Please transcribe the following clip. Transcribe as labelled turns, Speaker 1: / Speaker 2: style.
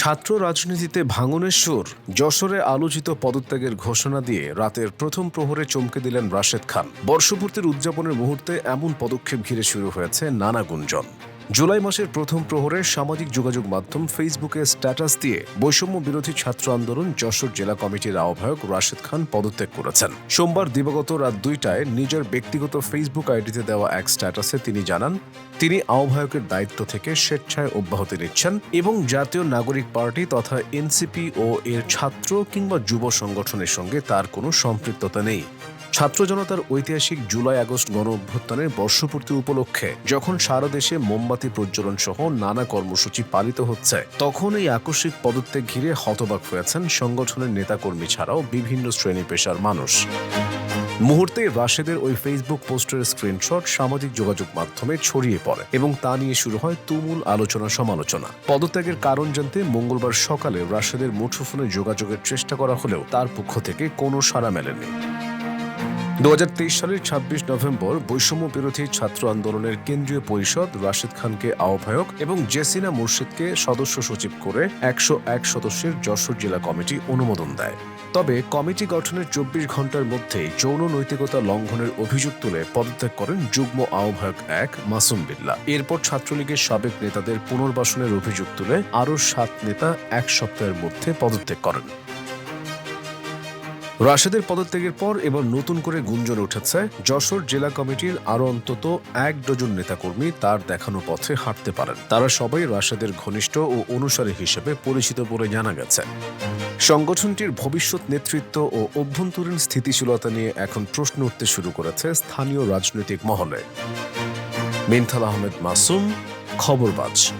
Speaker 1: ছাত্র রাজনীতিতে ভাঙনের সুর, যশোরে আলোচিত পদত্যাগের ঘোষণা দিয়ে রাতের প্রথম প্রহরে চমকে দিলেন রাশেদ খান। বর্ষপূর্তির উদযাপনের মুহূর্তে এমন পদক্ষেপ ঘিরে শুরু হয়েছে নানা গুঞ্জন। জুলাই মাসের প্রথম প্রহরে সামাজিক যোগাযোগ মাধ্যম ফেসবুকে স্ট্যাটাস দিয়ে বৈষম্য বিরোধী ছাত্র আন্দোলন যশোর জেলা কমিটির আহ্বায়ক রাশেদ খান পদত্যাগ করেছেন। সোমবার দিবাগত রাত দুইটায় নিজের ব্যক্তিগত ফেসবুক আইডিতে দেওয়া এক স্ট্যাটাসে তিনি জানান, তিনি আহ্বায়কের দায়িত্ব থেকে স্বেচ্ছায় অব্যাহতি নিচ্ছেন এবং জাতীয় নাগরিক পার্টি তথা এনসিপি ও এর ছাত্র কিংবা যুব সংগঠনের সঙ্গে তার কোনো সম্পৃক্ততা নেই। ছাত্র জনতার ঐতিহাসিক জুলাই আগস্ট গণ অভ্যুত্থানের বর্ষপূর্তি উপলক্ষে যখন সারা দেশে মোমবাতি প্রজ্বলন সহ নানা কর্মসূচি পালিত হচ্ছে, তখন এই আকস্মিক পদত্যাগ ঘিরে হতবাক হয়েছেন সংগঠনের নেতাকর্মী ছাড়াও বিভিন্ন শ্রেণি পেশার মানুষ। মুহূর্তে রাশেদের ওই ফেসবুক পোস্টের স্ক্রিনশট সামাজিক যোগাযোগ মাধ্যমে ছড়িয়ে পড়ে এবং তা নিয়ে শুরু হয় তুমুল আলোচনা সমালোচনা। পদত্যাগের কারণ জানতে মঙ্গলবার সকালে রাশেদের মুঠোফোনে যোগাযোগের চেষ্টা করা হলেও তার পক্ষ থেকে কোনো সাড়া মেলেনি। দু হাজার তেইশ সালের ছাব্বিশ নভেম্বর বৈষম্য বিরোধী ছাত্র আন্দোলনের কেন্দ্রীয় পরিষদ রাশেদ খানকে আহ্বায়ক এবং জেসিনা মুর্শিদকে সদস্য সচিব করে একশো এক সদস্যের যশোর জেলা কমিটি অনুমোদন দেয়। তবে কমিটি গঠনের চব্বিশ ঘণ্টার মধ্যেই যৌন নৈতিকতা লঙ্ঘনের অভিযোগ তুলে পদত্যাগ করেন যুগ্ম আহ্বায়ক এক মাসুম বিল্লা। এরপর ছাত্রলীগের সাবেক নেতাদের পুনর্বাসনের অভিযোগ তুলে আরও সাত নেতা এক সপ্তাহের মধ্যে পদত্যাগ করেন। রাশেদের পদত্যাগের পর এবার নতুন করে গুঞ্জন উঠেছে। যশোর জেলা কমিটির আরও অন্তত এক ডজন নেতাকর্মী তার দেখানো পথে হাঁটতে পারেন। তারা সবাই রাশেদের ঘনিষ্ঠ ও অনুসারী হিসেবে পরিচিত বলে জানা গেছে। সংগঠনটির ভবিষ্যৎ নেতৃত্ব ও অভ্যন্তরীণ স্থিতিশীলতা নিয়ে এখন প্রশ্ন উঠতে শুরু করেছে স্থানীয় রাজনৈতিক মহলে। মিনথাল আহমেদ মাসুম, খবরবাজ।